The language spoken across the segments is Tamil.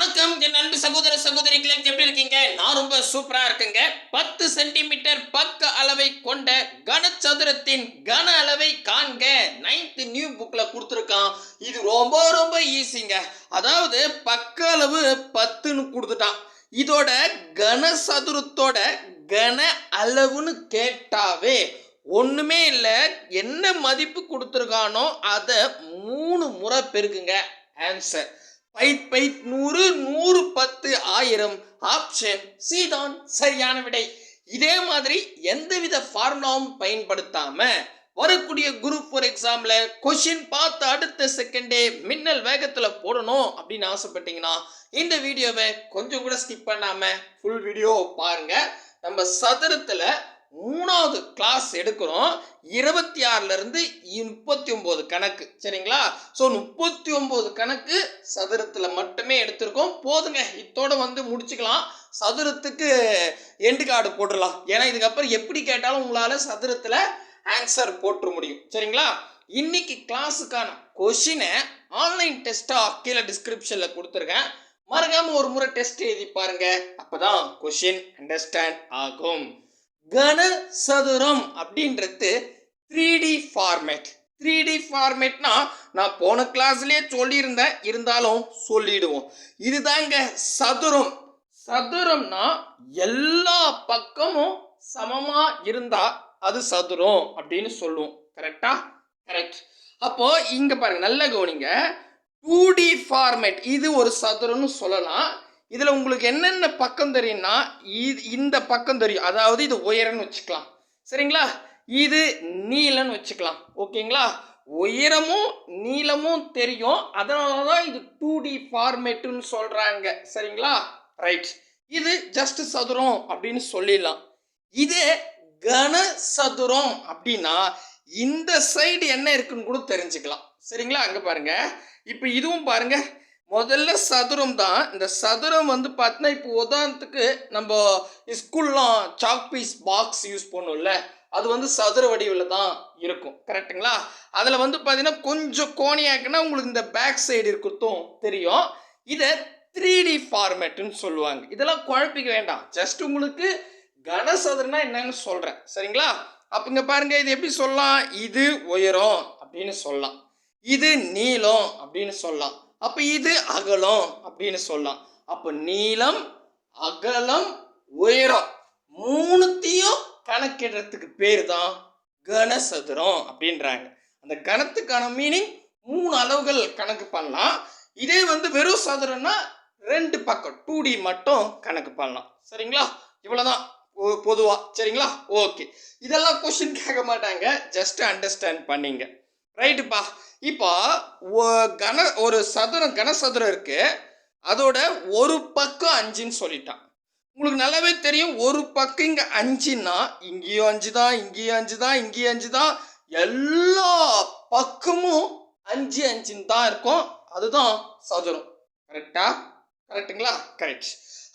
வணக்கம். என் அன்பு சகோதர சகோதரிகளே எப்படி இருக்கீங்க? நான் ரொம்ப சூப்பரா இருக்குங்க. பத்து சென்டிமீட்டர் பக்க அளவை கொண்ட கனச்சதுரத்தின் கன அளவை காண்க. நைன்த் நியூ புக்ல கொடுத்துருக்கான். இது ரொம்ப ரொம்ப ஈஸிங்க அதாவது பக்க அளவு பத்துன்னு கொடுத்துட்டான். இதோட கனசதுரத்தோட கன அளவுன்னு கேட்டாவே ஒண்ணுமே இல்லை. என்ன மதிப்பு கொடுத்துருக்கானோ அதை மூணு முறை பெருக்குங்க. ஆன்சர் பைட் பைட் நூறு நூறு பத்து ஆயிரம். ஆப்ஷன் சி தான் சரியான விடை. இதே மாதிரி எந்தவித ஃபார்முலாவும் பயன்படுத்தாம வரக்கூடிய குரூப் ஃபோர் எக்ஸாம்ல கொஷின் பார்த்து அடுத்த செகண்டே மின்னல் வேகத்துல போடணும் அப்படின்னு ஆசைப்பட்டீங்கன்னா இந்த வீடியோவை கொஞ்சம் கூட ஸ்கிப் பண்ணாம ஃபுல் வீடியோ பாருங்க. நம்ம சதுரத்துல மூணாவது கிளாஸ் எடுக்கிறோம். இருபத்தி ஆறுலேருந்து முப்பத்தி ஒம்பது கணக்கு. சரிங்களா? ஸோ முப்பத்தி ஒம்பது கணக்கு சதுரத்தில் மட்டுமே எடுத்திருக்கோம். போதுங்க. இத்தோடு வந்து முடிச்சுக்கலாம். சதுரத்துக்கு எண்டு கார்டு போட்டுடலாம். ஏன்னா இதுக்கப்புறம் எப்படி கேட்டாலும் உங்களால் சதுரத்தில் ஆன்சர் போட்டுற முடியும். சரிங்களா? இன்னைக்கு கிளாஸுக்கான கொஷினை ஆன்லைன் டெஸ்ட்டாக கீழே டிஸ்கிரிப்ஷனில் கொடுத்துருக்கேன். மறக்காமல் ஒரு முறை டெஸ்ட் எழுதி பாருங்க. அப்பதான் கொஷின் அண்டர்ஸ்டாண்ட் ஆகும். கனசதுரம் அப்படின்றது three D format three D ஃபார்மேட்னா நான் போன கிளாஸ்லேயே சொல்லியிருந்தேன். இருந்தாலும் சொல்லிடுவோம். இதுதாங்க சதுரம். சதுரம்னா எல்லா பக்கமும் சமமா இருந்தா அது சதுரம் அப்படின்னு சொல்லுவோம். கரெக்டா கரெக்ட் அப்போ இங்க பாருங்க நல்ல கவனிங்க. டூ டி ஃபார்மேட் இது ஒரு சதுரம்னு சொல்லலாம். இதில் உங்களுக்கு என்னென்ன பக்கம் தெரியும்னா இது இந்த பக்கம் தெரியும். அதாவது இது உயரம்னு வச்சுக்கலாம். சரிங்களா? இது நீளம்னு வச்சுக்கலாம். ஓகேங்களா? உயரமும் நீளமும் தெரியும். அதனால தான் இது டூ டி ஃபார்மேட்டுன்னு சொல்கிறாங்க சரிங்களா? ரைட் இது ஜஸ்ட் சதுரம் அப்படின்னு சொல்லிடலாம். இது கன சதுரம் அப்படின்னா இந்த சைடு என்ன இருக்குன்னு கூட தெரிஞ்சுக்கலாம். சரிங்களா? அங்கே பாருங்க. இப்போ இதுவும் பாருங்க. முதல்ல சதுரம் தான் இந்த சதுரம் வந்து பார்த்தீங்கன்னா இப்போ உதாரணத்துக்கு நம்ம ஸ்கூல்லாம் சாக் பீஸ் பாக்ஸ் யூஸ் பண்ணும்ல அது வந்து சதுர வடிவில் தான் இருக்கும். கரெக்ட்டுங்களா? அதில் வந்து பார்த்தீங்கன்னா கொஞ்சம் கோணியாக்குன்னா உங்களுக்கு இந்த பேக் சைடு இருக்கிறதும் தெரியும். இதை த்ரீ டி ஃபார்மேட்டுன்னு சொல்லுவாங்க. இதெல்லாம் குழப்பிக்க வேண்டாம். ஜஸ்ட் உங்களுக்கு கனசதுரனா என்னன்னு சொல்கிறேன் சரிங்களா? அப்போ இங்கே பாருங்கள் இது எப்படி சொல்லலாம்? இது உயரம் அப்படின்னு சொல்லலாம். இது நீளம் அப்படின்னு சொல்லலாம். அப்போ இது அகலம் அப்படின்னு சொல்லலாம். அப்போ நீளம் அகலம் உயரம் மூணுத்தையும் கணக்கிடுறதுக்கு பேர் தான் கனசதுரம் அப்படின்றாங்க. அந்த கணத்துக்கான மீனிங் மூணு அளவுகள் கணக்கு பண்ணலாம். இதே வந்து வெறும் சதுரம்னா ரெண்டு பக்கம் டூ டி மட்டும் கணக்கு பண்ணலாம். சரிங்களா? இவ்வளோதான் பொதுவாக சரிங்களா? ஓகே இதெல்லாம் கொஷின் கேட்க மாட்டாங்க. ஜஸ்ட் அண்டர்ஸ்டாண்ட் பண்ணிங்க. ரைட்டுப்பா. இப்போ கன ஒரு சதுரம் கனசதுரம் இருக்கு. அதோட ஒரு பக்கம் அஞ்சுன்னு சொல்லிட்டான். உங்களுக்கு நல்லாவே தெரியும் ஒரு பக்கம் இங்கே அஞ்சுன்னா இங்கேயும் அஞ்சு தான் இங்கேயும் அஞ்சு தான் இங்கேயும் அஞ்சு தான் எல்லா பக்கமும் அஞ்சு அஞ்சுன்னு தான் இருக்கும். அதுதான் சதுரம். கரெக்டா? கரெக்ட்டுங்களா? கரெக்ட்.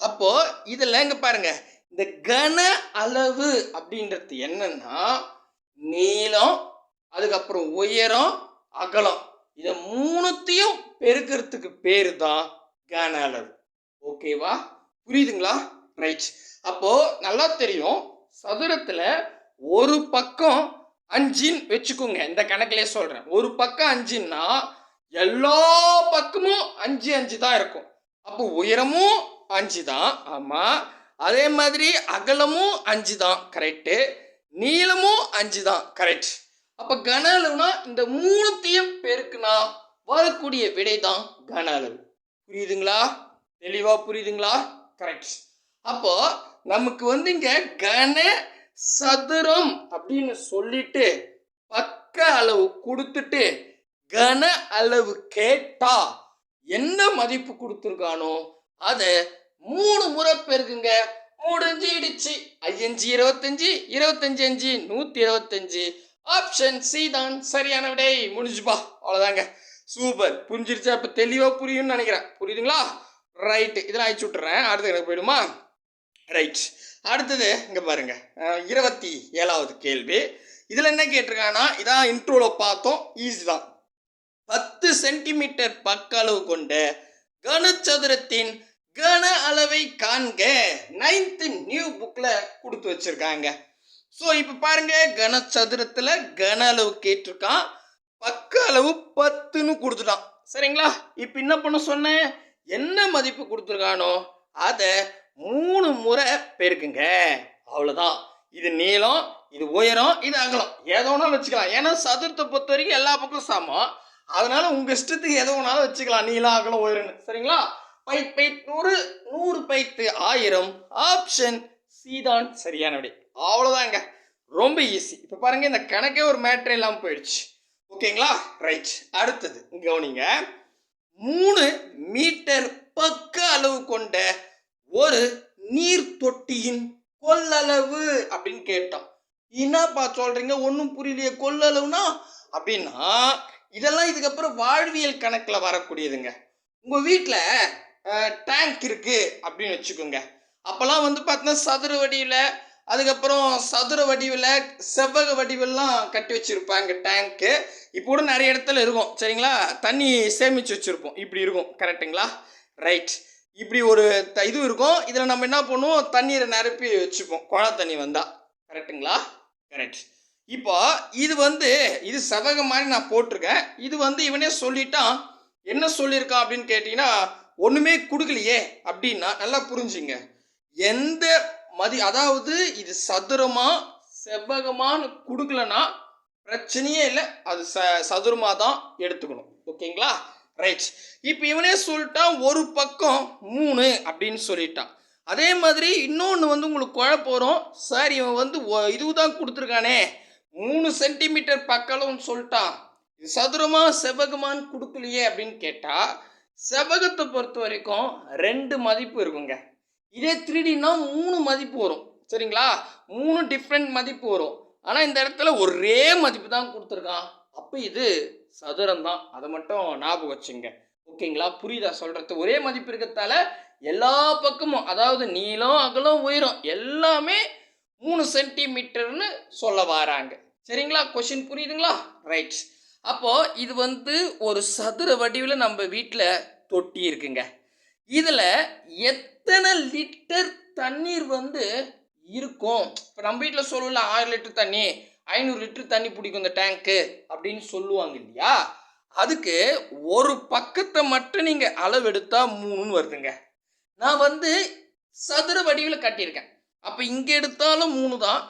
அப்போ இதில் இங்க பாருங்க இந்த கன அளவு அப்படின்றது என்னன்னா நீளம் அதுக்கப்புறம் உயரம் அகலம். இதை மூணுத்தையும் பெருக்கிறதுக்கு பேர் தான் கன அளவு ஓகேவா புரியுதுங்களா? ரைட் அப்போ நல்லா தெரியும். சதுரத்துல ஒரு பக்கம் அஞ்சின்னு வச்சுக்கோங்க. இந்த கணக்கிலே சொல்றேன். ஒரு பக்கம் அஞ்சுன்னா எல்லா பக்கமும் அஞ்சு அஞ்சு தான் இருக்கும். அப்போ உயரமும் அஞ்சு தான். ஆமாம் அதே மாதிரி அகலமும் அஞ்சு தான். கரெக்டு நீளமும் அஞ்சு தான். கரெக்ட் அப்போ கன அளவுனா இந்த மூணுத்தையும் பெருக்குனா வரக்கூடிய விடை தான் கன அளவு புரியுதுங்களா? தெளிவா புரியுதுங்களா? கரெக்ட் அப்போ நமக்கு வந்து இங்க கன சதுரம் அப்படின்னு சொல்லிட்டு பக்க அளவு கொடுத்துட்டு கன அளவு கேட்டா என்ன மதிப்பு கொடுத்துருக்கானோ அதை மூணு முறை பெருக்குங்க. முடிஞ்சிடுச்சு. ஐயஞ்சு இருபத்தஞ்சு இருபத்தஞ்சு அஞ்சு நூற்றி இருபத்தஞ்சு. ஆப்ஷன் சி தான். சரியான விடை. முடிஞ்சுப்பா. அவ்வளோதாங்க சூப்பர் புரிஞ்சிருச்சா? இப்போ தெளிவாக புரியும்னு நினைக்கிறேன். புரியுதுங்களா? ரைட்டு இதெல்லாம் அழிச்சு விட்டுறேன். அடுத்து எனக்கு போயிடுமா? ரைட் அடுத்தது இங்கே பாருங்க. இருபத்தி ஏழாவது கேள்வி. இதில் என்ன கேட்டிருக்காங்கன்னா இதான் இன்ட்ரோவில் பார்த்தோம். ஈஸி தான். பத்து சென்டிமீட்டர் பக்க அளவு கொண்ட கனச்சதுரத்தின் கன அளவை காண்க. நைன்த் நியூ புக்கில் கொடுத்து வச்சிருக்காங்க. ஸோ இப்போ பாருங்க கனசதுரத்தில் கன அளவு கேட்டிருக்கான். பக்க அளவு பத்துன்னு கொடுத்துட்டான். சரிங்களா? இப்போ என்ன பண்ண சொன்னேன்? என்ன மதிப்பு கொடுத்துருக்கானோ அதை மூணு முறை பெருக்குங்க. அவ்வளோதான் இது நீளம் இது உயரம் இது அகலம். ஏதோ வேணாலும் வச்சுக்கலாம். ஏன்னா சதுரத்தை பொறுத்த வரைக்கும் எல்லா பக்கம் சமம். அதனால உங்கள் இஷ்டத்துக்கு எதோ வேணாலும் வச்சுக்கலாம். நீளம் அகலம் உயரம்னு. சரிங்களா? பைத் பைத் நூறு நூறு பைத்து ஆயிரம். ஆப்ஷன் சீதான் சரியான விடை அவ்வளோதாங்க ரொம்ப ஈஸி இப்போ பாருங்கள் இந்த கணக்கே ஒரு மேட்ரு இல்லாமல் போயிடுச்சு. ஓகேங்களா ரைட் அடுத்தது கவனிங்க. மூணு மீட்டர் பக்க அளவு கொண்ட ஒரு நீர் தொட்டியின் கொள்ளளவு அப்படின்னு கேட்டோம். என்னப்பா சொல்கிறீங்க ஒன்றும் புரியலையே. கொள்ளளவுனா அப்படின்னா இதெல்லாம் இதுக்கப்புறம் வாழ்வியல் கணக்கில் வரக்கூடியதுங்க. உங்கள் வீட்டில் டேங்க் இருக்குது அப்படின்னு வச்சுக்கோங்க. அப்போல்லாம் வந்து பார்த்தீங்கன்னா சதுர வடிவில் அதுக்கப்புறம் சதுர வடிவில் செவ்வக வடிவெல்லாம் கட்டி வச்சுருப்பாங்க டேங்க்கு இப்போ கூட நிறைய இடத்துல இருக்கும். சரிங்களா? தண்ணி சேமித்து வச்சுருப்போம். இப்படி இருக்கும். கரெக்டுங்களா ரைட் இப்படி ஒரு த இது இருக்கும். இதில் நம்ம என்ன பண்ணுவோம்? தண்ணீரை நிரப்பி வச்சுப்போம். குழா தண்ணி வந்தால் கரெக்டுங்களா கரெக்ட் இப்போ இது வந்து இது செவக மாதிரி நான் போட்டிருக்கேன். இது வந்து இவனே சொல்லிட்டான். என்ன சொல்லியிருக்கான் அப்படின்னு கேட்டிங்கன்னா ஒன்றுமே கொடுக்கலையே அப்படின்னா நல்லா புரிஞ்சுங்க. எந்த மதி அதாவது இது சதுரமா செவ்வகமான்னு கொடுக்கலனா பிரச்சனையே இல்லை. அது ச சதுரமாக தான் எடுத்துக்கணும். ஓகேங்களா? ரைட் இப்போ இவனே சொல்லிட்டான் ஒரு பக்கம் மூணு அப்படின்னு சொல்லிட்டான். அதே மாதிரி இன்னொன்று வந்து உங்களுக்கு குழப்போகிறோம் வரும். சார் இவன் வந்து ஒ- இதுதான் கொடுத்துருக்கானே. மூணு சென்டிமீட்டர் பக்கம்னு சொல்லிட்டான். இது சதுரமாக செவ்வகமான்னு கொடுக்கலையே அப்படின்னு கேட்டால் செவ்வகத்தை பொறுத்த வரைக்கும் ரெண்டு மதிப்பு இருக்குங்க. இதே த்ரீடினா மூணு மதிப்பு வரும். சரிங்களா? மூணு டிஃப்ரெண்ட் மதிப்பு வரும். ஆனால் இந்த இடத்துல ஒரே மதிப்பு தான் கொடுத்துருக்கான். அப்போ இது சதுரம் தான். அதை மட்டும் ஞாபகம் வச்சுங்க. ஓகேங்களா? புரியுதா? சொல்கிறது ஒரே மதிப்பு இருக்கிறதால எல்லா பக்கமும் அதாவது நீளம் அகலம் உயரம் எல்லாமே மூணு சென்டிமீட்டர்னு சொல்ல வராங்க. சரிங்களா? கொஷின் புரியுதுங்களா? ரைட் அப்போது இது வந்து ஒரு சதுர வடிவில் நம்ம வீட்டில் தொட்டி இருக்குங்க. இதில் எத் எத்தனை லிட்டர் தண்ணீர் வந்து இருக்கும். இப்போ நம்ம வீட்டில் சொல்லல ஆயிரம் லிட்டர் தண்ணி ஐநூறு லிட்டர் தண்ணி பிடிக்கும் இந்த டேங்க்கு அப்படின்னு சொல்லுவாங்க இல்லையா? அதுக்கு ஒரு பக்கத்தை மட்டும் நீங்கள் அளவெடுத்தா மூணுன்னு வருதுங்க. நான் வந்து சதுர வடிவில் கட்டியிருக்கேன். அப்போ இங்கே எடுத்தாலும் மூணு தான்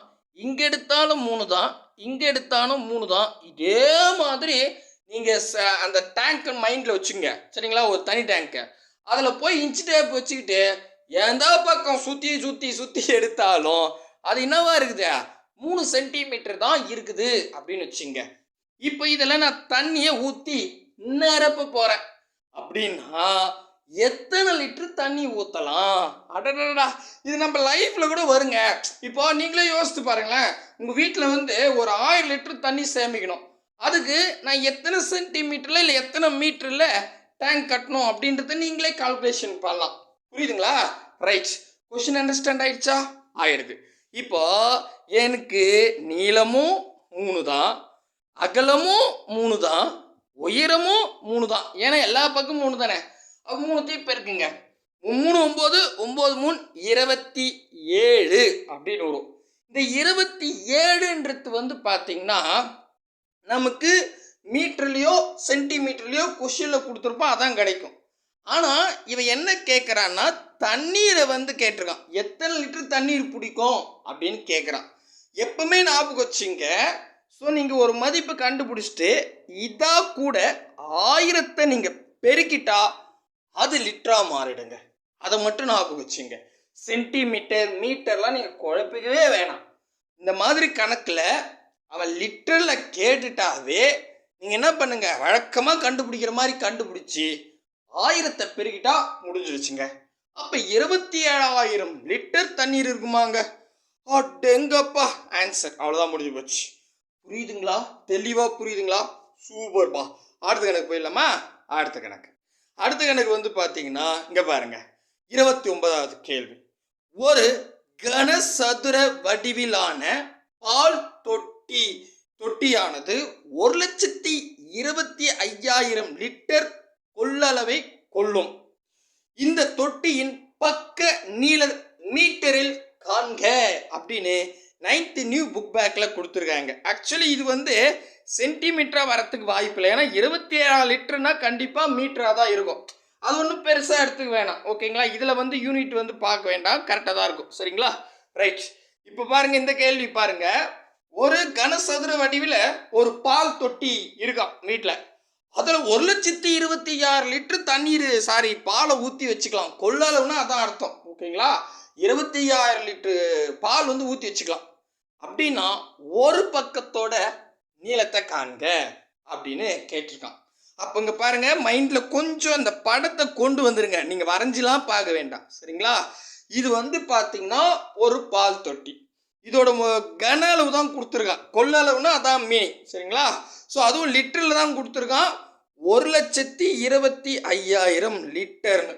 இங்கே எடுத்தாலும் மூணு தான் இங்கே எடுத்தாலும் மூணு தான். இதே மாதிரி நீங்கள் ச அந்த டேங்க்கை மைண்டில் வச்சுங்க சரிங்களா? ஒரு தனி டேங்க்கு அதில் போய் இன்ச்சு டேப் வச்சுக்கிட்டு எந்த பக்கம் சுற்றி சுற்றி சுற்றி எடுத்தாலும் அது என்னவா இருக்குது? மூணு சென்டிமீட்டர் தான் இருக்குது அப்படின்னு வச்சுங்க. இப்போ இதில் நான் தண்ணியை ஊற்றி நிரப்ப போகிறேன் அப்படின்னா எத்தனை லிட்டர் தண்ணி ஊற்றலாம் அடடடா இது நம்ம லைஃப்பில் கூட வருங்க. இப்போ நீங்களே யோசித்து பாருங்களேன். உங்கள் வீட்டில் வந்து ஒரு ஆயிரம் லிட்டர் தண்ணி சேமிக்கணும். அதுக்கு நான் எத்தனை சென்டிமீட்டரில் இல்லை எத்தனை மீட்டரில் டேங்க் கட்டணும் அப்படின்றத நீங்களே கால்குலேஷன் பண்ணலாம். புரியுதுங்களா? ரைட் கொஷின் அண்டர்ஸ்டாண்ட் ஆயிடுச்சா? ஆயிடுது. இப்போ எனக்கு நீளமும் மூணு தான் அகலமும் மூணு தான் உயரமும் மூணு தான். ஏன்னா எல்லா பக்கமும் மூணு தானே? அப்போ மூணுத்தையும் பெருக்குங்க மூணு ஒம்பது ஒம்பது மூணு இருபத்தி ஏழு அப்படின்னு வரும். இந்த இருபத்தி ஏழுன்றது வந்து பார்த்தீங்கன்னா நமக்கு மீட்டர்லேயோ சென்டிமீட்டர்லேயோ கொஷினில் கொடுத்துருப்போம் அதான் கிடைக்கும். ஆனால் இவன் என்ன கேட்குறான்னா தண்ணீரை வந்து கேட்டிருக்கான். எத்தனை லிட்டர் தண்ணீர் பிடிக்கும்? அப்படின்னு கேட்குறான் எப்பவுமே ஞாபகம் வச்சுங்க. ஸோ நீங்கள் ஒரு மதிப்பு கண்டுபிடிச்சிட்டு இதா கூட ஆயிரத்தை நீங்கள் பெருக்கிட்டா அது லிட்டரா மாறிடுங்க. அதை மட்டும் ஞாபகம் வச்சுங்க. சென்டிமீட்டர் மீட்டர்லாம் நீங்கள் குழப்பிக்கவே வேணாம். இந்த மாதிரி கணக்கில் அவன் லிட்டரில் கேட்டுட்டாவே நீங்கள் என்ன பண்ணுங்க? வழக்கமாக கண்டுபிடிக்கிற மாதிரி கண்டுபிடிச்சி ஆயிரத்தை பெருகிட்டா முடிஞ்சிருச்சுங்க. அப்போ இருபத்தி ஏழாயிரம் லிட்டர் தண்ணீர் இருக்குமாங்க? அடெங்கப்பா! ஆன்சர் அவ்வளோதான் முடிஞ்சு போச்சு. புரியுதுங்களா? தெளிவாக புரியுதுங்களா? சூப்பர்ப்பா அடுத்த கணக்கு போயிடலாமா? அடுத்த கணக்கு. அடுத்த கணக்கு வந்து பார்த்தீங்கன்னா இங்கே பாருங்க. இருபத்தி ஒன்பதாவது கேள்வி. ஒரு கனசதுர வடிவிலான பால் தொட்டி தொட்டியானது ஒரு லட்சத்தி இருபத்தி ஐயாயிரம் லிட்டர் கொள்ளளவை கொள்ளும். இந்த தொட்டியின் பக்க நீள மீட்டரில் காண்க அப்படின்னு நைன்த் நியூ புக் பேக்கில் கொடுத்துருக்காங்க. ஆக்சுவலி இது வந்து சென்டிமீட்டராக வரத்துக்கு வாய்ப்பு இல்லை. ஏன்னா இருபத்தி ஏழாம் லிட்டர்னா கண்டிப்பாக மீட்டராக தான் இருக்கும். அது ஒன்றும் பெருசாக எடுத்துக்க வேணாம். ஓகேங்களா இதில் வந்து யூனிட் வந்து பார்க்க வேண்டாம். கரெக்டாக தான் இருக்கும். சரிங்களா? ரைட் இப்போ பாருங்கள் இந்த கேள்வி பாருங்கள் ஒரு கனசதுர வடிவில் ஒரு பால் தொட்டி இருக்கான் வீட்டில் அதில் ஒரு லட்சத்தி இருபத்தி ஆறு லிட்டர் தண்ணீர் சாரி பாலை ஊற்றி வச்சுக்கலாம். கொள்ளளவுனா அதான் அர்த்தம் ஓகேங்களா? இருபத்தி ஆயிரம் லிட்டரு பால் வந்து ஊற்றி வச்சுக்கலாம். அப்படின்னா ஒரு பக்கத்தோட நீளத்தை காண்க அப்படின்னு கேட்டிருக்கான் அப்போ இங்கே பாருங்க மைண்டில் கொஞ்சம் அந்த படத்தை கொண்டு வந்துருங்க. நீங்கள் வரைஞ்சிலாம் பார்க்க வேண்டாம் சரிங்களா? இது வந்து பார்த்தீங்கன்னா ஒரு பால் தொட்டி. இதோட கன அளவு தான் கொடுத்துருக்கான். கொள்ளளவுனா அதான் மீனிங் சரிங்களா? ஸோ அதுவும் லிட்டரில் தான் கொடுத்துருக்கான். ஒரு லட்சத்தி இருபத்தி ஐயாயிரம் லிட்டர்னு.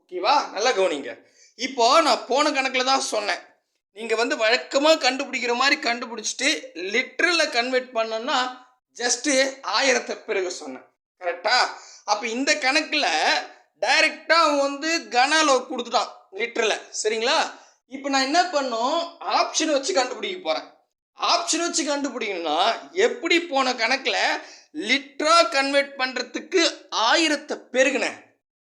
ஓகேவா? நல்லா கவனிங்க. இப்போ நான் போன கணக்கில் தான் சொன்னேன். நீங்கள் வந்து வழக்கமாக கண்டுபிடிக்கிற மாதிரி கண்டுபிடிச்சிட்டு லிட்டரில் கன்வெர்ட் பண்ணோம்னா ஜஸ்ட்டு ஆயிரத்தை பிறகு சொன்னேன். கரெக்டா அப்போ இந்த கணக்கில் டைரெக்டாக அவன் வந்து கன அளவு கொடுத்துட்டான் லிட்டரில். சரிங்களா? இப்போ நான் என்ன பண்ணோம்? ஆப்ஷன் வச்சு கண்டுபிடிக்க போகிறேன் ஆப்ஷன் வச்சு கண்டுபிடிக்கணும்னா எப்படி போன கணக்கில் லிட்ரா கன்வெர்ட் பண்ணுறதுக்கு ஆயிரத்தை பெருகினேன்.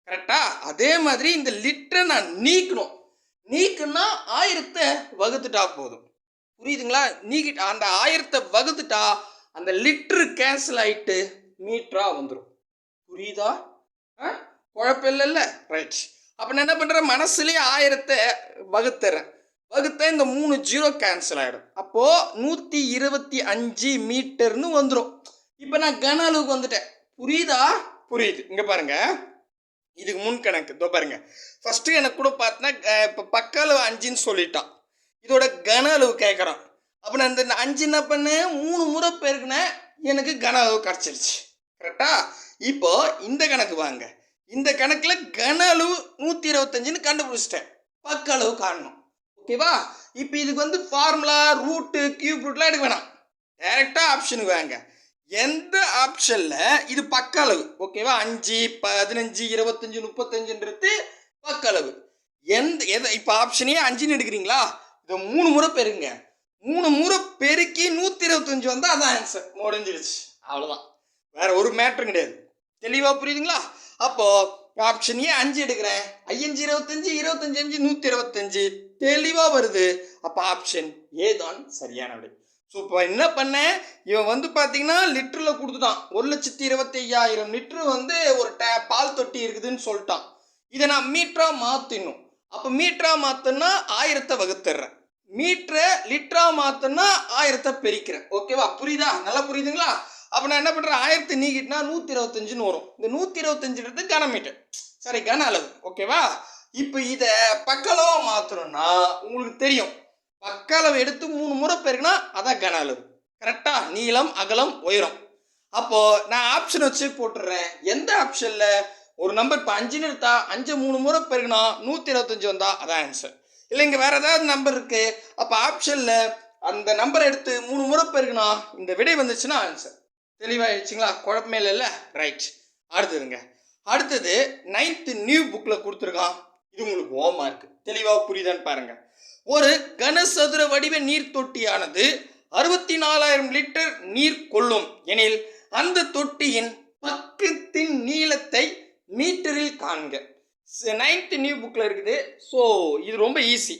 கரெக்டா அதே மாதிரி இந்த லிட்டரை நான் நீக்கணும். நீக்குன்னா ஆயிரத்தை வகுத்துட்டா போதும். புரியுதுங்களா? நீக்கிட்டா அந்த ஆயிரத்தை வகுத்துட்டா அந்த லிட்டரு கேன்சல் ஆயிட்டு மீட்டராக வந்துடும் புரியுதா? ஆ? குழப்பம் இல்லைல்ல? ரைட் அப்போ நான் என்ன பண்ணுறேன் மனசுலேயே ஆயிரத்தை வகுத்துறேன். வகுத்த இந்த மூணு ஜீரோ கேன்சல் ஆகிடும் அப்போது நூற்றி இருபத்தி அஞ்சு மீட்டர்னு வந்துடும் இப்போ நான் கன அளவுக்கு வந்துட்டேன். புரியுதா? புரியுது. இங்கே பாருங்க. இதுக்கு முன் கணக்கு. இதோ பாருங்க. ஃபஸ்ட்டு எனக்கு கூட பார்த்தனா இப்போ பக்க அளவு அஞ்சுன்னு சொல்லிட்டான். இதோட கன அளவு கேட்குறான் அப்போ நான் இந்த அஞ்சு என்ன பண்ணேன்? மூணு முறை பெருக்கினேன். எனக்கு கன அளவு கிடச்சிருச்சு. கரெக்டாக இப்போ இந்த கணக்கு வாங்க. இந்த கணக்கில் கன அளவு நூற்றி இருபத்தஞ்சுன்னு கண்டுபிடிச்சிட்டேன். பக்க அளவு காணணும் ஓகேவா இப்போ இதுக்கு வந்து ஃபார்முலா ரூட்டு கியூப் ரூட்லாம் எடுக்க வேணாம். டைரெக்டாக ஆப்ஷனுக்கு வாங்க. எந்த ஆப்ஷனில் இது பக்க அளவு? ஓகேவா அஞ்சு பதினஞ்சு இருபத்தஞ்சு முப்பத்தஞ்சுன்றது பக்க அளவு. எந்த எதை இப்போ ஆப்ஷனே அஞ்சுன்னு எடுக்கிறீங்களா? இதை மூணு முறை பெருங்க மூணு முறை பெருக்கி நூற்றி இருபத்தஞ்சு வந்தால் அதான் ஆன்சர் முடிஞ்சிருச்சு அவ்வளோதான் வேற ஒரு மேட்ரும் கிடையாது. தெளிவாக புரியுதுங்களா? அப்போ ஆப்ஷன் ஏ அஞ்சு எடுக்கிறேன். ஐயஞ்சு இருபத்தஞ்சு இருபத்தஞ்சு அஞ்சு நூற்றி இருபத்தஞ்சு தெளிவாக வருது. அப்போ ஆப்ஷன் ஏ தான் சரியான விடை. ஸோ இப்போ என்ன பண்ணேன் இவன் வந்து பார்த்தீங்கன்னா லிட்டரில் கொடுத்துட்டான். ஒரு லட்சத்தி இருபத்தி ஐயாயிரம் லிட்டரு வந்து ஒரு டே பால் தொட்டி இருக்குதுன்னு சொல்லிட்டான். இதை நான் மீட்டரா மாற்றிடணும் அப்போ மீட்டரா மாற்றினா ஆயிரத்தை வகுத்துறேன் மீட்டரை லிட்டரா மாற்றினா ஆயிரத்தை பெருக்கிறேன். ஓகேவா புரியுதா? நல்லா புரியுதுங்களா? அப்போ நான் என்ன பண்ணுறேன் ஆயிரத்தி நீக்கிட்டுனா நூற்றி இருபத்தஞ்சுன்னு வரும். இந்த நூற்றி இருபத்தஞ்சுன்றது கனமீட்டர் சரி கன அளவு. ஓகேவா இப்போ இதை பக்களவாக மாற்றணும்னா உங்களுக்கு தெரியும். பக்களவை எடுத்து மூணு முறை பெருக்குனா அதான் கன அளவு. கரெக்டாக நீளம் அகலம் உயரம். அப்போது நான் ஆப்ஷன் வச்சு போட்டுடுறேன் எந்த ஆப்ஷனில் ஒரு நம்பர் இப்போ அஞ்சுன்னு எடுத்தா அஞ்சு மூணு முறை பெருக்கினா நூற்றி இருபத்தஞ்சு வந்தால் அதான் ஆன்சர் இல்லை இங்கே வேறு ஏதாவது நம்பர் இருக்குது அப்போ ஆப்ஷனில் அந்த நம்பரை எடுத்து மூணு முறை பெருக்கினா இந்த விடை வந்துச்சுன்னா ஆன்சர் தெளிவாயிடுச்சுங்களா? குழப்பமே இல்லைல்ல? ரைட் அடுத்ததுங்க. அடுத்தது நைன்த்து நியூ புக்கில் கொடுத்துருக்கான். இது உங்களுக்கு ஓமா இருக்கு தெளிவாக புரியுதான்னு பாருங்க. ஒரு கனசதுர வடிவ நீர் தொட்டியானது அறுபத்தி நாலாயிரம் லிட்டர் நீர் கொள்ளும். எனில் அந்த தொட்டியின் பக்கத்தின் நீளத்தை மீட்டரில் காண்க. நைன்த் நியூ புக்கில் இருக்குது. ஸோ இது ரொம்ப ஈஸி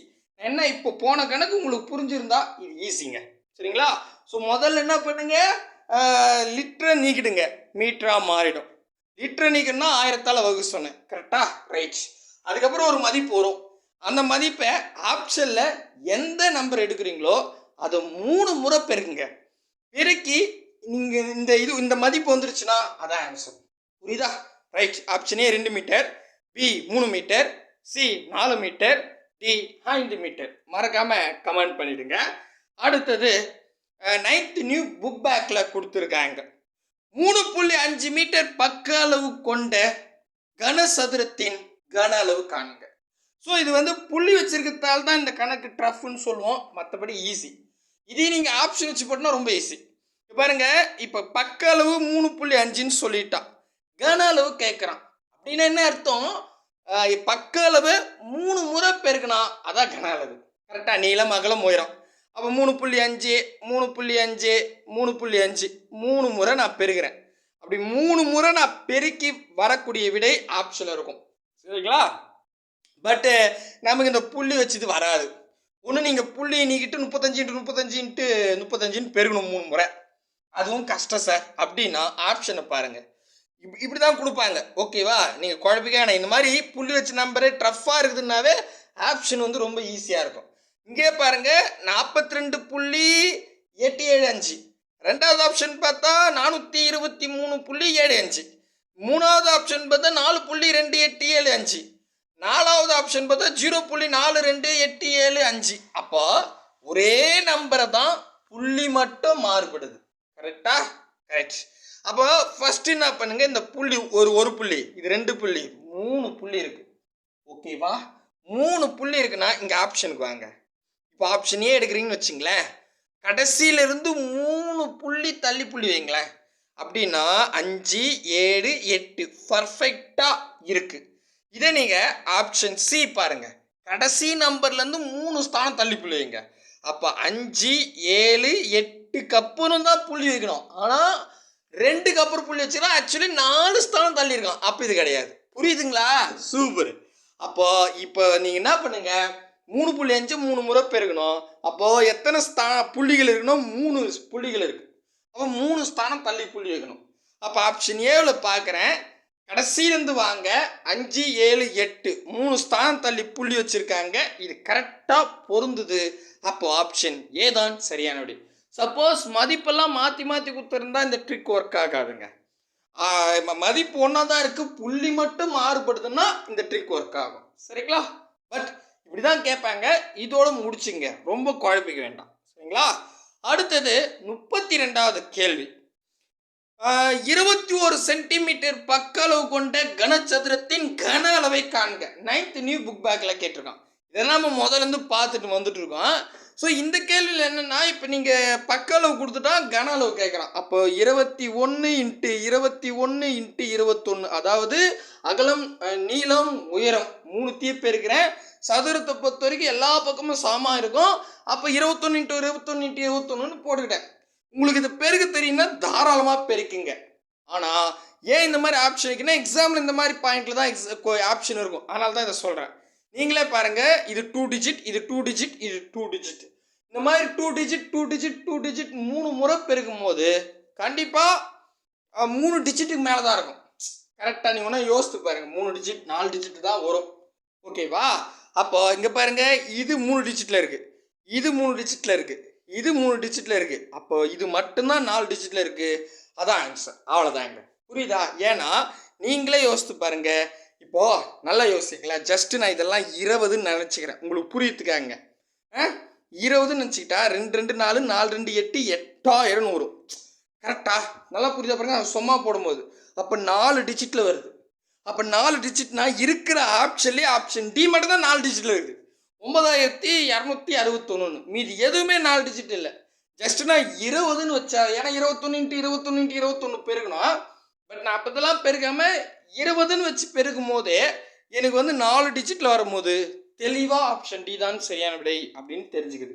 என்ன இப்போ போன கணக்கு உங்களுக்கு புரிஞ்சிருந்தா இது ஈஸிங்க சரிங்களா? ஸோ முதல்ல என்ன பண்ணுங்க? லிட்டரை நீக்கிடுங்க. மீட்டராக மாறிடும். லிட்டரை நீக்கணும்னா ஆயிரத்தால் வகு சொன்னேன். கரெக்டாக ரைட் அதுக்கப்புறம் ஒரு மதிப்பு வரும். அந்த மதிப்பை ஆப்ஷனில் எந்த நம்பர் எடுக்கிறீங்களோ அதை மூணு முறை பெருக்குங்க. பெருக்கி நீங்கள் இந்த இது இந்த மதிப்பு வந்துருச்சுன்னா அதான் ஆன்சர் புரியுதா? ரைட் ஆப்ஷனே ரெண்டு மீட்டர் பி மூணு மீட்டர் சி நாலு மீட்டர் டி ஐந்து மீட்டர். மறக்காமல் கமெண்ட் பண்ணிவிடுங்க அடுத்தது நைன்த் நியூ புக் பேக்கில் கொடுத்துருக்காங்க. மூணு புள்ளி அஞ்சு மீட்டர் பக்க அளவு கொண்ட கனசதுரத்தின் கன அளவு காணுங்க. ஸோ இது வந்து புள்ளி வச்சிருக்கிறதால தான் இந்த கணக்கு டஃப்னு சொல்லுவோம். மற்றபடி ஈஸி இதே நீங்கள் ஆப்ஷன் வச்சு போட்டோன்னா ரொம்ப ஈஸி பாருங்க இப்போ பக்க அளவு மூணு புள்ளி அஞ்சுன்னு சொல்லிட்டான் கன அளவு கேட்குறான் அப்படின்னா என்ன அர்த்தம்? பக்க அளவு மூணு முறை பெருக்கணும் அதான் கன அளவு. கரெக்டாக நீளம் அகலம் உயரம். அப்போ மூணு புள்ளி அஞ்சு மூணு புள்ளி அஞ்சு மூணு புள்ளி அஞ்சு. மூணு முறை நான் பெருகிறேன். அப்படி மூணு முறை நான் பெருக்கி வரக்கூடிய விடை ஆப்ஷன் இருக்கும். சரிங்களா? பட்டு நமக்கு இந்த புள்ளி வச்சது வராது. ஒன்று நீங்கள் புள்ளி நீக்கிட்டு முப்பத்தஞ்சு இன்ட்டு முப்பத்தஞ்சு இன்ட்டு முப்பத்தஞ்சுன்னு பெருகணும் மூணு முறை. அதுவும் கஷ்டம் சார் அப்படின்னா ஆப்ஷனை பாருங்கள் இப்படி இப்படி தான் கொடுப்பாங்க. ஓகேவா நீங்கள் குழப்பிக்க வேணாம் இந்த மாதிரி புள்ளி வச்ச நம்பரு ட்ரஃபாக இருக்குதுன்னாவே ஆப்ஷன் வந்து ரொம்ப ஈஸியாக இருக்கும். இங்கே பாருங்க நாற்பத்தி ரெண்டு புள்ளி எட்டு ஏழு அஞ்சு. ரெண்டாவது ஆப்ஷன் பார்த்தா நானூற்றி இருபத்தி மூணு புள்ளி ஏழு அஞ்சு. மூணாவது ஆப்ஷன் பார்த்தா நாலு புள்ளி ரெண்டு எட்டு ஏழு அஞ்சு. நாலாவது ஆப்ஷன் பார்த்தா ஜீரோ புள்ளி நாலு ரெண்டு எட்டு ஏழு அஞ்சு. அப்போ ஒரே நம்பரை தான் புள்ளி மட்டும் மாறுபடுது. கரெக்டா கரெக்ட் அப்போ ஃபஸ்ட்டு என்ன பண்ணுங்க இந்த புள்ளி ஒரு ஒரு புள்ளி இது ரெண்டு புள்ளி மூணு புள்ளி இருக்கு. ஓகேவா மூணு புள்ளி இருக்குன்னா இங்கே ஆப்ஷனுக்கு வாங்க. இப்போ ஆப்ஷனே எடுக்கிறீங்கன்னு வச்சுங்களேன். கடைசியில இருந்து மூணு புள்ளி தள்ளி புள்ளி வைங்களேன். அப்படின்னா அஞ்சு ஏழு எட்டு பர்ஃபெக்டாக இருக்குது இதை நீங்கள் ஆப்ஷன் சி பாருங்க. கடைசி நம்பர்லேருந்து மூணு ஸ்தானம் தள்ளி புள்ளி வைங்க. அப்போ அஞ்சு ஏழு எட்டுக்கு அப்புறம் தான் புள்ளி வைக்கணும். ஆனால் ரெண்டுக்கு அப்புறம் புள்ளி வச்சுக்கலாம் ஆக்சுவலி நாலு ஸ்தானம் தள்ளி அப்போ இது கிடையாது. புரியுதுங்களா? சூப்பர். அப்போ இப்போ நீங்கள் என்ன பண்ணுங்கள் மூணு புள்ளி அஞ்சு மூணு முறை பெருகணும். அப்போ எத்தனை ஸ்தா புள்ளிகள் இருக்கணும்? மூணு புள்ளிகள் இருக்கு அப்போ மூணு ஸ்தானம் தள்ளி புள்ளி வைக்கணும். அப்போ ஆப்ஷன் ஏவில் பார்க்குறேன். கடைசியிலேருந்து வாங்க. அஞ்சு ஏழு எட்டு. மூணு ஸ்தானம் தள்ளி புள்ளி வச்சுருக்காங்க. இது கரெக்டாக பொருந்துது. அப்போ ஆப்ஷன் ஏ தான் சரியான விடை சப்போஸ் மதிப்பெல்லாம் மாற்றி மாற்றி கொடுத்துருந்தா இந்த ட்ரிக் ஒர்க் ஆகாதுங்க. மதிப்பு ஒன்றா தான் இருக்குது புள்ளி மட்டும் மாறுபடுதுன்னா இந்த ட்ரிக் ஒர்க் ஆகும். சரிங்களா? பட் இப்படி தான் கேட்பாங்க. இதோடு முடிச்சுங்க. ரொம்ப குழப்பிக்க வேண்டாம். சரிங்களா? அடுத்தது முப்பத்தி ரெண்டாவது கேள்வி. இருபத்தி ஒரு சென்டிமீட்டர் பக்க அளவு கொண்ட கனச்சதுரத்தின் கன அளவை காண்க. நைன்த் நியூ புக் பேக்கில் கேட்டிருக்கான். இதெல்லாம் நம்ம முதல்ல இருந்து பார்த்துட்டு வந்துட்டு இருக்கோம். ஸோ இந்த கேள்வியில் என்னென்னா இப்போ நீங்கள் பக்க அளவு கொடுத்துட்டா கன அளவு கேட்குறான் அப்போ இருபத்தி ஒன்று இன்ட்டு இருபத்தி ஒன்று இன்ட்டு இருபத்தொன்று அதாவது அகலம் நீளம் உயரம் மூணு தீர்ப்பு இருக்கிறேன் சதுரத்தை பொறுத்த வரைக்கும் எல்லா பக்கமும் சமமாக இருக்கும். அப்போ இருபத்தொன்று இன்ட்டு இருபத்தொன்று இன்ட்டு இருபத்தொன்னுன்னு போட்டுக்கிட்டேன். உங்களுக்கு இது பெருக்க தெரியும்னா தாராளமாக பெருக்குங்க. ஆனால் ஏன் இந்த மாதிரி ஆப்ஷன் இருக்குன்னா எக்ஸாமில் இந்த மாதிரி பாயிண்டில் தான் எக்ஸ் ஆப்ஷன் இருக்கும். அதனால தான் இதை சொல்கிறேன் நீங்களே பாருங்க இது டூ டிஜிட் இது டூ டிஜிட் இது டூ டிஜிட் இந்த மாதிரி two digit two digit two digit மூணு முறை பெருக்கும் போது கண்டிப்பாக மூணு டிஜிட்டுக்கு மேலே தான் இருக்கும். கரெக்டாக நீங்கள் ஒன்றா யோசித்து பாருங்கள் மூணு டிஜிட் நாலு டிஜிட் தான் வரும். ஓகேவா அப்போ இங்கே பாருங்கள் இது மூணு டிஜிட்டில் இருக்குது இது மூணு டிஜிட்டில் இருக்குது இது மூணு டிஜிட்டில் இருக்குது அப்போ இது மட்டும்தான் நாலு டிஜிட்டில் இருக்குது அதான் ஆன்சர் அவ்வளோதாங்க புரியுதா? ஏன்னா நீங்களே யோசித்து பாருங்கள் இப்போ நல்லா யோசிங்களேன். ஜஸ்ட்டு நான் இதெல்லாம் இருபதுன்னு நினச்சிக்கிறேன். உங்களுக்கு புரியுதுக்காங்க ஆ? இருபதுன்னு நினச்சிக்கிட்டா ரெண்டு ரெண்டு நாலு நாலு ரெண்டு எட்டு எட்டாயிரம் வரும். கரெக்டா நல்லா புரியுதா பாருங்க? சும்மா போடும்போது. அப்போ நாலு டிஜிட்டில் வருது. அப்போ நாலு டிஜிட்னா இருக்கிற ஆப்ஷன்லேயே ஆப்ஷன் டி மட்டும் தான் நாலு டிஜிட்டில் இருக்குது. ஒன்பதாயிரத்தி இரநூத்தி அறுபத்தொன்னு மீதி எதுவுமே நாலு டிஜிட் இல்லை. ஜஸ்ட் நான் இருபதுன்னு வச்சா ஏன்னா இருபத்தொன்னு இன்ட்டு இருபத்தொன்னு இன்ட்டு இருபத்தொன்று பெருக்கணும் பட் நான் அப்போதெல்லாம் பெருகாமல் இருபதுன்னு வச்சு பெருக்கும் போதே எனக்கு வந்து நாலு டிஜிட்டில் வரும்போது தெளிவாக ஆப்ஷன் டி தான் சரியான விடை அப்படின்னு தெரிஞ்சுக்குது.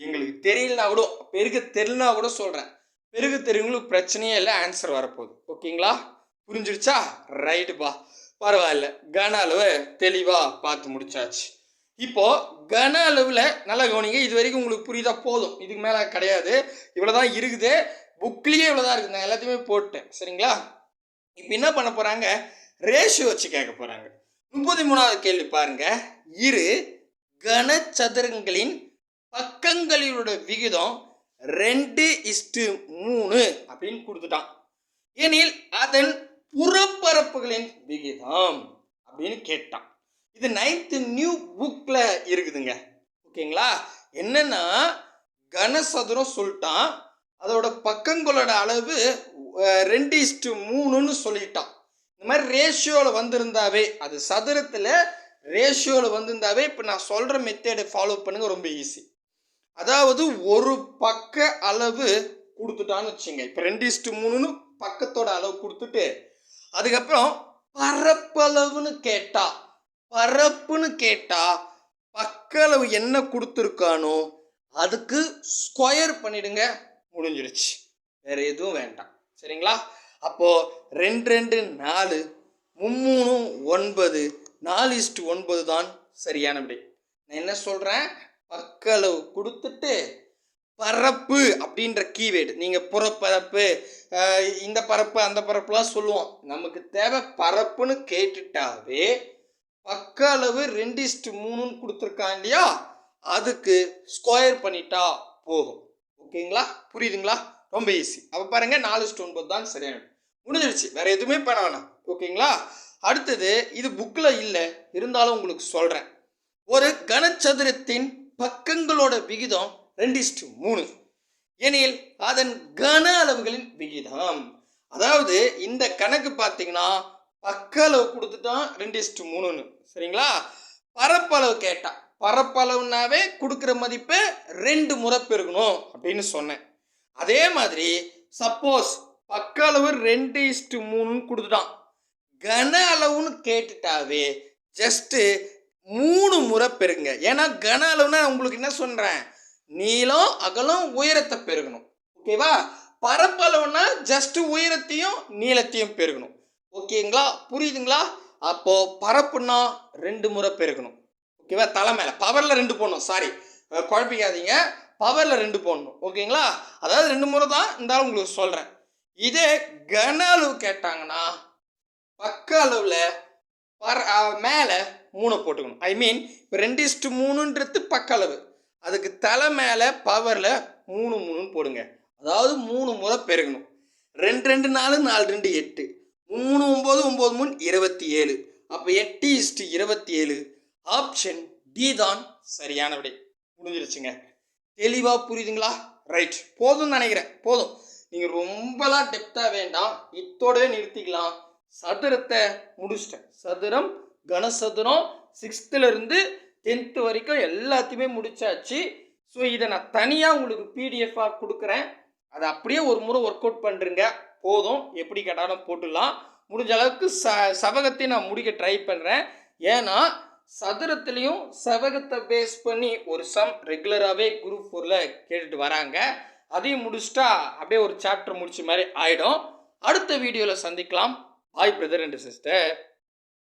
எங்களுக்கு தெரியலனா கூட பெருக தெரியலனா கூட சொல்கிறேன் பெருக தெரியுங்களுக்கு பிரச்சனையே இல்லை ஆன்சர் வரப்போகுது. ஓகேங்களா? புரிஞ்சிருச்சா? ரைட்டுப்பா பரவாயில்ல. கன அளவு தெளிவாக பார்த்து முடிச்சாச்சு. இப்போது கன அளவில் நல்லா கவனிங்க இது வரைக்கும் உங்களுக்கு புரியுதா? போதும். இதுக்கு மேலே கிடையாது. இவ்வளோ தான் இருக்குது. புக்லேயே இவ்வளோ தான் இருக்குது. நான் எல்லாத்தையுமே போட்டேன். சரிங்களா? இப்போ என்ன பண்ண போகிறாங்க ரேஷியோ வச்சு கேட்க போகிறாங்க முப்பத்தி மூணாவது கேள்வி பாருங்க. இரு கனச்சதுரங்களின் பக்கங்களோட விகிதம் ரெண்டு இஸ்டு மூணு அப்படின்னு கொடுத்துட்டான். எனில் அதன் புறப்பரப்புகளின் விகிதம் அப்படின்னு கேட்டான். இது நைன்த்து நியூ புக்கில் இருக்குதுங்க. ஓகேங்களா? என்னன்னா கனசதுரம் சொல்லிட்டான். அதோட பக்கங்களோட அளவு ரெண்டு இஸ்டு மூணுன்னு சொல்லிட்டான். இந்த மாதிரி ரேஷியோவில் வந்திருந்தாவே அது சதுரத்தில் ரேஷியோவில் வந்திருந்தாவே இப்போ நான் சொல்கிற மெத்தேடை ஃபாலோ பண்ணுங்க ரொம்ப ஈஸி அதாவது ஒரு பக்க அளவு கொடுத்துட்டான்னு வச்சுங்க. இப்போ ரெண்டு இஸ்டு மூணுன்னு பக்கத்தோட அளவு கொடுத்துட்டு அதுக்கப்புறம் பரப்பளவுன்னு கேட்டா பரப்புன்னு கேட்டா பக்களவு என்ன கொடுத்துருக்கானோ அதுக்கு ஸ்கொயர் பண்ணிடுங்க முடிஞ்சிருச்சு. வேற எதுவும் வேண்டாம். சரிங்களா? அப்போ ரெண்டு ரெண்டு நாலு மும்மூணு ஒன்பது. நாலு இஸ்ட்டு ஒன்பது தான் சரியான விடை நான் என்ன சொல்கிறேன் பக்களவு கொடுத்துட்டு பரப்பு அப்படின்ற கீவேர்டு நீங்கள் புறப்பரப்பு இந்த பரப்பு அந்த பரப்புலாம் சொல்லுவோம். நமக்கு தேவை பரப்புன்னு கேட்டுட்டாவே பக்க அளவு ரெண்டு இஸ்டு மூணுன்னு கொடுத்துருக்கான் இல்லையா? அதுக்கு ஸ்கொயர் பண்ணிட்டா போதும். ஓகேங்களா? புரியுதுங்களா? ரொம்ப ஈஸி அப்போ பாருங்கள் நாலு இஸ்டு ஒன்பது தான் சரியான விடை. முடிஞ்சிருச்சு. வேறு எதுவுமே பண்ண வேணாம். ஓகேங்களா? அடுத்தது இது புக்கில் இல்லை. இருந்தாலும் உங்களுக்கு சொல்கிறேன் ஒரு கனச்சதுரத்தின் பக்கங்களோட விகிதம் ரெண்டு இஸ்டு மூணு. எனில் அதன் கன அளவுகளின் விகிதம். அதாவது இந்த கணக்கு பார்த்தீங்கன்னா பக்க அளவு கொடுத்துட்டான் ரெண்டு இஸ்டு மூணுன்னு. சரிங்களா? பரப்பளவு கேட்டான் பரப்பளவுனாவே கொடுக்குற மதிப்பை ரெண்டு முறை பெருகணும் அப்படின்னு சொன்னேன். அதே மாதிரி சப்போஸ் பக்க அளவு ரெண்டு இஸ்டு மூணுன்னு கொடுத்துட்டான். கன அளவுன்னு கேட்டுட்டாவே ஜஸ்ட்டு மூணு முறை பெருங்க. ஏன்னா கன அளவுனா உங்களுக்கு என்ன சொல்கிறேன் நீளம் அகலம் உயரத்தை பெருகணும். ஓகேவா பரப்பளவுனா ஜஸ்ட்டு உயரத்தையும் நீளத்தையும் பெருகணும். ஓகேங்களா புரியுதுங்களா? அப்போது பரப்புனா ரெண்டு முறை பெருகணும். ஓகேவா தலை மேலே. பவரில் ரெண்டு போடணும். சாரி குழப்பிக்காதீங்க. பவரில் ரெண்டு போடணும். ஓகேங்களா? அதாவது ரெண்டு முறை தான் இருந்தாலும் உங்களுக்கு சொல்கிறேன் இதே கன அளவு கேட்டாங்கன்னா பக்க அளவில் பர மேலே மூணை போட்டுக்கணும். ஐ மீன் இப்போ ரெண்டு இஸ்ட்டு மூணுன்றது பக்க அளவு. அதுக்கு தலை மேலே பவரில் மூணு மூணுன்னு போடுங்க. அதாவது மூணு முறை பெருகணும். ரெண்டு ரெண்டு நாலு நாலு ரெண்டு எட்டு. மூணு ஒம்பது ஒம்பது மூணு இருபத்தி ஏழு. அப்போ எட்டு இஸ்ட்டு இருபத்தி ஏழு. ஆப்ஷன் டி தான் சரியான விடை முடிஞ்சிருச்சுங்க. தெளிவாக புரியுதுங்களா? ரைட் போதும்னு நினைக்கிறேன். போதும். நீங்கள் ரொம்பலாம் டெப்த்தாக வேண்டாம். இத்தோடவே நிறுத்திக்கலாம். சதுரத்தை முடிச்சிட்டேன். சதுரம் கனசதுரம் சிக்ஸ்த்துலேருந்து டென்த்து வரைக்கும் எல்லாத்தையுமே முடிச்சாச்சு. ஸோ இதை நான் தனியாக உங்களுக்கு பிடிஎஃபாக கொடுக்குறேன். அதை அப்படியே ஒரு முறை ஒர்க் அவுட் பண்ணுறங்க போதும். எப்படி கேட்டாலும் போட்டுடலாம். முடிஞ்ச அளவுக்கு ச சபகத்தை நான் முடிக்க ட்ரை பண்ணுறேன் ஏன்னா சதுரத்துலேயும் செவகத்தை பேஸ் பண்ணி ஒரு சம் ரெகுலராகவே குரூப் ஃபோரில் கேட்டுட்டு வராங்க. அதையும் முடிச்சுட்டா அப்படியே ஒரு சாப்டர் முடிச்ச மாதிரி ஆகிடும் அடுத்த வீடியோவில் சந்திக்கலாம். பாய் பிரதர் அண்ட் சிஸ்டர்